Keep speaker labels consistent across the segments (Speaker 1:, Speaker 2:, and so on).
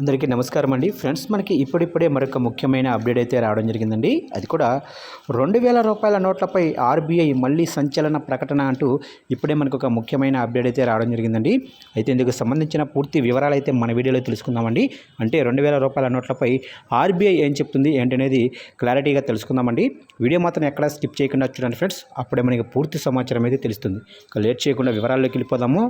Speaker 1: అందరికీ నమస్కారం అండి. ఫ్రెండ్స్ మనకి ఇప్పుడిప్పుడే మరొక ముఖ్యమైన అప్డేట్ అయితే రావడం జరిగిందండి. అది కూడా రెండు వేల రూపాయల నోట్లపై ఆర్బీఐ మళ్ళీ సంచలన ప్రకటన అంటూ ఇప్పుడే మనకు ఒక ముఖ్యమైన అప్డేట్ అయితే రావడం జరిగిందండి. అయితే ఇందుకు సంబంధించిన పూర్తి వివరాలు అయితే మన వీడియోలో తెలుసుకుందామండి. అంటే రెండు వేల రూపాయల నోట్లపై ఆర్బీఐ ఏం చెప్తుంది ఏంటనేది క్లారిటీగా తెలుసుకుందామండి. వీడియో మాత్రం ఎక్కడ స్కిప్ చేయకుండా చూడండి ఫ్రెండ్స్. అప్పుడే మనకి పూర్తి సమాచారం అయితే తెలుస్తుంది. లేట్ చేయకుండా వివరాల్లోకి వెళ్ళిపోదాము.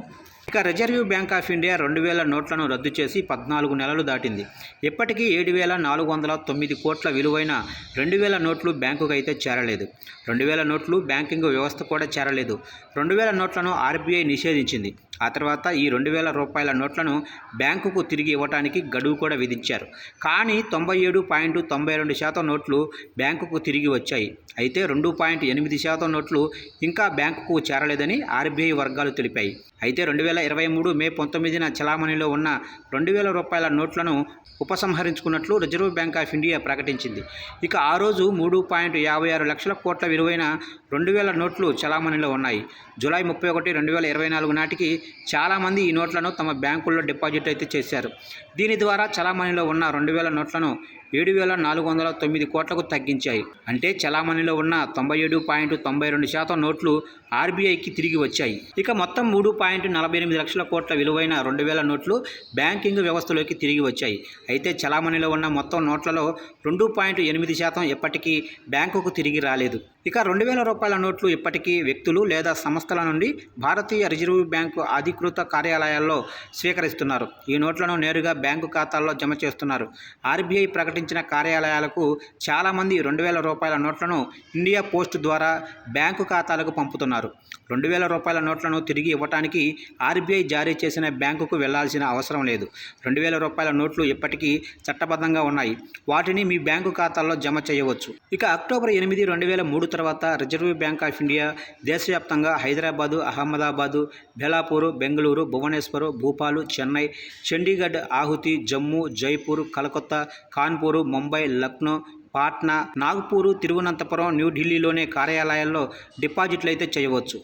Speaker 1: ఇక రిజర్వ్ బ్యాంక్ ఆఫ్ ఇండియా రెండు వేల నోట్లను రద్దు చేసి పద్నాలుగు నెలలు దాటింది. ఇప్పటికీ ఏడు వేల నాలుగు వందల తొమ్మిది కోట్ల విలువైన రెండు వేల నోట్లు బ్యాంకుకు అయితే చేరలేదు. రెండు వేల నోట్లు బ్యాంకింగ్ వ్యవస్థ కూడా చేరలేదు. రెండు వేల నోట్లను ఆర్బీఐ నిషేధించింది. ఆ తర్వాత ఈ రెండు వేల రూపాయల నోట్లను బ్యాంకుకు తిరిగి ఇవ్వడానికి గడువు కూడా విధించారు. కానీ తొంభై ఏడు పాయింట్ తొంభై రెండు శాతం నోట్లు బ్యాంకుకు తిరిగి వచ్చాయి. అయితే రెండు పాయింట్ ఎనిమిది శాతం నోట్లు ఇంకా బ్యాంకుకు చేరలేదని ఆర్బీఐ వర్గాలు తెలిపాయి. అయితే రెండు వేల ఇరవై మూడు మే పంతొమ్మిదిన చలామణిలో ఉన్న రెండు వేల రూపాయల నోట్లను ఉపసంహరించుకున్నట్లు రిజర్వ్ బ్యాంక్ ఆఫ్ ఇండియా ప్రకటించింది. ఇక ఆ రోజు మూడు పాయింట్ యాభై ఆరు లక్షల కోట్ల విలువైన రెండు వేల నోట్లు చలామణిలో ఉన్నాయి. జూలై ముప్పై ఒకటి రెండు వేల ఇరవై నాలుగు నాటికి చాలామంది ఈ నోట్లను తమ బ్యాంకుల్లో డిపాజిట్ అయితే చేశారు. దీని ద్వారా చలామణిలో ఉన్న రెండు వేల నోట్లను ఏడు వేల నాలుగు వందల తొమ్మిది కోట్లకు తగ్గించాయి. అంటే చలామణిలో ఉన్న తొంభై ఏడు పాయింట్ తొంభై రెండు శాతం నోట్లు ఆర్బీఐకి తిరిగి వచ్చాయి. ఇక మొత్తం మూడు పాయింట్ నలభై ఎనిమిది లక్షల కోట్ల విలువైన రెండు వేల నోట్లు బ్యాంకింగ్ వ్యవస్థలోకి తిరిగి వచ్చాయి. అయితే చలామణిలో ఉన్న మొత్తం నోట్లలో రెండు పాయింట్ ఎనిమిది శాతం ఎప్పటికీ బ్యాంకుకు తిరిగి రాలేదు. ఇక రెండు వేల రూపాయల నోట్లు ఇప్పటికీ వ్యక్తులు లేదా సంస్థల నుండి భారతీయ రిజర్వ్ బ్యాంకు అధికృత కార్యాలయాల్లో స్వీకరిస్తున్నారు. ఈ నోట్లను నేరుగా బ్యాంకు ఖాతాల్లో జమ చేస్తున్నారు. ఆర్బీఐ ప్రకటించిన కార్యాలయాలకు చాలామంది రెండు వేల రూపాయల నోట్లను ఇండియా పోస్ట్ ద్వారా బ్యాంకు ఖాతాలకు పంపుతున్నారు. రెండు వేల రూపాయల నోట్లను తిరిగి ఇవ్వటానికి ఆర్బీఐ జారీ చేసిన బ్యాంకుకు వెళ్ళాల్సిన అవసరం లేదు. రెండు వేల రూపాయల నోట్లు ఇప్పటికీ చట్టబద్ధంగా ఉన్నాయి. వాటిని మీ బ్యాంకు ఖాతాల్లో జమ చేయవచ్చు. ఇక అక్టోబర్ ఎనిమిది రెండు వేల మూడు తర్వాత రిజర్వ్ బ్యాంక్ ఆఫ్ ఇండియా దేశవ్యాప్తంగా హైదరాబాదు అహ్మదాబాదు బెలాపూరు బెంగళూరు భువనేశ్వర్ భూపాలు చెన్నై చండీగఢ్ ఆహుతి జమ్మూ జైపూర్ కలకత్తా కాన్పూరు ముంబై లక్నో పాట్నా నాగ్పూర్ తిరువనంతపురం న్యూఢిల్లీలోనే కార్యాలయాల్లో డిపాజిట్లు అయితే చేయవచ్చు.